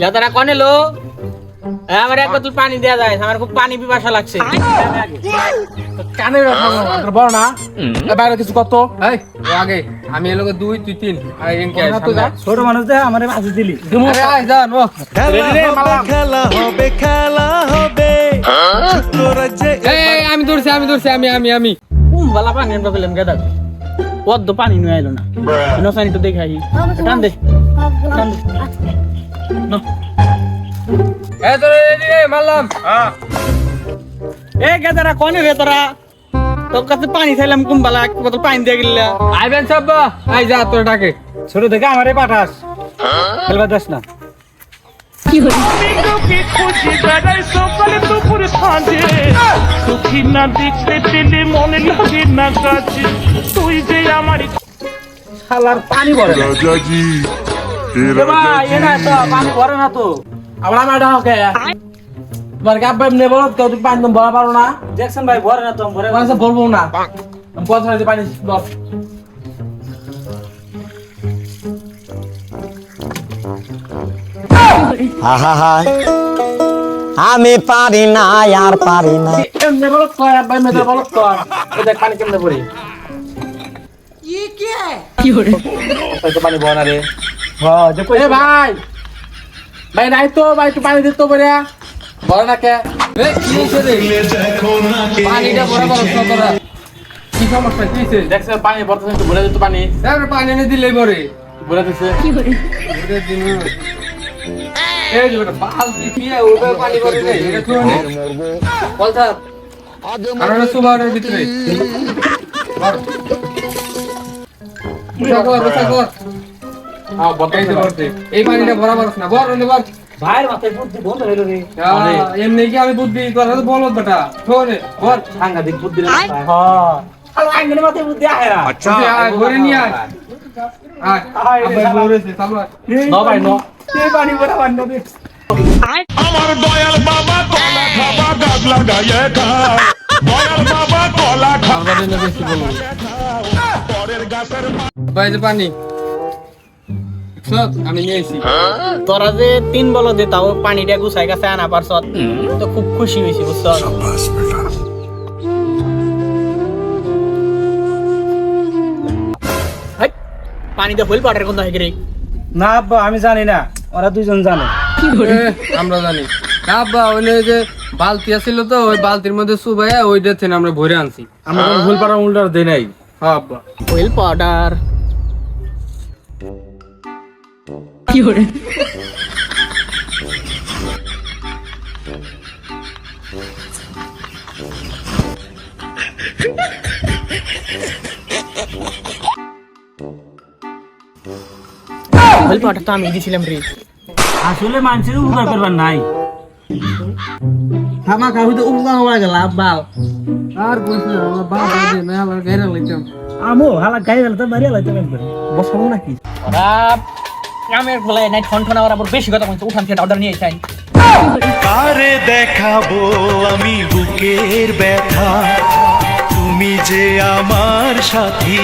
যাতারা কনে লো আমার এক বোতল পানি দেয়া যায় আমার খুব পানি পিপাসা লাগছে। কানে বড় না। বাইরে কিছু কত এই আগে আমি এর লগে দুই তুই তিন। ছোট মানুষ আমার দিলি। খেলা হবে খেলা হবে তোরা যে এই আমি ধরছি আমি ধরছি আমি আমি আমি। বালা পানি আনবা পেলাম গেদা পদ্ম পানি নিয়ে আইলো না। নসানি তো দেখাই। টান দে। টান দে। মারলাম। এ গেদারা কনে রে তোরা? তোর কাছে পানি চাইলাম কুম্বালা এক বোতল পানি দিয়ে গেলা আইবেন সব আই যা তোর ডাকে। ছোট দেখে আমারে পাঠাস। খেলবা দাস না। মনে শালার পানি ভরে ভরে না তো আমরা ম্যাডাম ওকে তোমার গাব ভাই নে বলত কেউ তুমি পানি তুমি ভরা পারো না জ্যাকসন ভাই ভরে না তো ভরে মানুষ ভরবো না আমি কথা পানি বল আমি পারি না আর পারি না এমনি বলো কয় আব্বা মেদে বলো কয় দেখ পানি কেমনে পড়ি কি কে কি হরে পানি বনা রে এ ভাই ভাই নাই তো ভাই একটু পানি দিত পরে। বড় না কে? এ কি হইছে রে? পানিটা বড় বড় করা কি সমস্যা? কি হইছে দেখছ পানি বর্তমান একটু ভরে দিত পানি। পানি এনে দিলে পরে। ভরে দিছে? ওরে দিন এই যে বেটা বালতি দিয়ে ওবে পানি ভরে দে এটা তো নে বলতা কারণ সুবারের ভিতরে। বড় আ বর্তমান এই যে ভরতে এই পানিটা ভরা বরস না? বড় নে বড় ভাইয়ের মাথায় বুদ্ধি বন্ধ হইল রে। এমনি কি আমি বুদ্ধি কথা তো বলত বেটা শোনে বল সাংঘাতিক বুদ্ধি রে হ্যাঁ শালা আঙ্গের মাথায় বুদ্ধি আহে না। আচ্ছা। ঘরে নিয়ে আয়। আয় আয় রে, আবার শালা। ঘুরেছে চালু ন ভাই ন। এই পানি ভরে বান্ন দে আমার দয়াল বাবা কলা খাবা গাছ লাগাইয়ে খা। দয়াল বাবা কলা খা। আবার বেশি বলব পরের গাছের পানি। তোরা যে তিন তাও পানিটা গুছাই খুব না আমি জানি না। ওরা দুজন জানে। আমরা জানি। না আব্বা ওইলে যে বালতি আছিল তো ওই বালতির মধ্যে সুবাই ওই থেকে আমরা ভরে আনছি। আমরা ভুল পাড়া উল্টার দেয় নাই। হ্যাঁ আব্বা। ভুল পাউডার ফুল পাউডার তো আমি দিয়েছিলাম রে। আসলে মানুষের উপকার করবার নাই। খামা খাবি তো উপকার হওয়া গেল আব্বাল আর বলছি না, আমার বাবা দে না আমার গাইরা লাইতাম আমো হালা গাই গেল তো মারিয়া লাইতে একবার। বসাবো নাকি? ওরা কামের ফলে নাই ঠন ঠন আবার বেশি কথা বলছে উঠান থেকে অর্ডার নিয়ে চাই আরে দেখাবো আমি বুকের ব্যথা? তুমি যে আমার সাথী